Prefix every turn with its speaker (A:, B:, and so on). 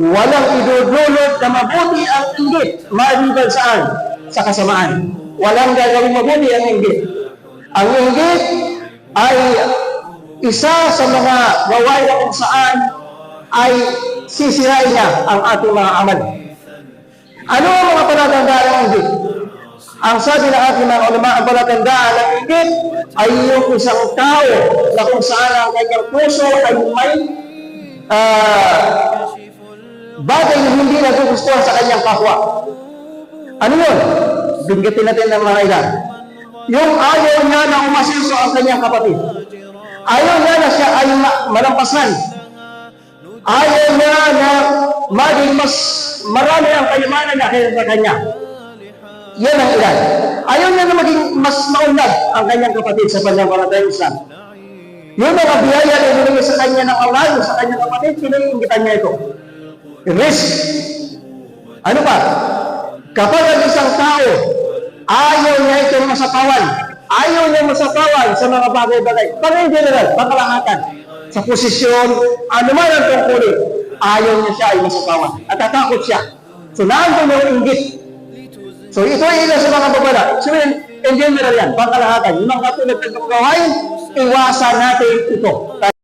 A: Walang idudulot na mabuti ang inggit maliban saan? Sa kasamaan. Walang gagawing mabuti ang inggit. Ang inggit ay isa sa mga gawain na kung saan ay sisirain niya ang ating mga amal. Ano ang mga palatandaan ng inggit? Ang sabi ng ating mga ulama, ang palatandaan ng inggit ay yung isang tao na kung saan ang kanyang puso ay may ah, bagay na hindi nagugustuhan sa kanyang kapwa. Ano yun? Binggitin natin ng mga ilan. Yung ayaw niya na umasenso ang kanyang kapatid. Ayaw niya na siya ay ma- malampasan. Ayaw niya na maging mas marami ang kayamanan na kaysa sa kanya. Yan ang ilan. Ayaw niya na maging mas maunlad ang kanyang kapatid sa pananampalatayang Islam. Yung mga biyaya na ibinigay sa kanya ng Allah, sa kanyang kapatid, pinag-inggitan niya ito. Risk. Ano pa? Kapag ang isang tao, ayaw niya itong masapawan, ayaw niya masapawan sa mga bagay-bagay, pang in general, pangkalahatan, sa posisyon, ano man ang tungkulin, ayaw niya siya ay masapawan. At tatakot siya. So, naandun yung inggit. So, ito ay ilan sa mga babala. So, in, general yan, pangkalahatan. Yung mga katulad ng gawain, iwasan natin ito.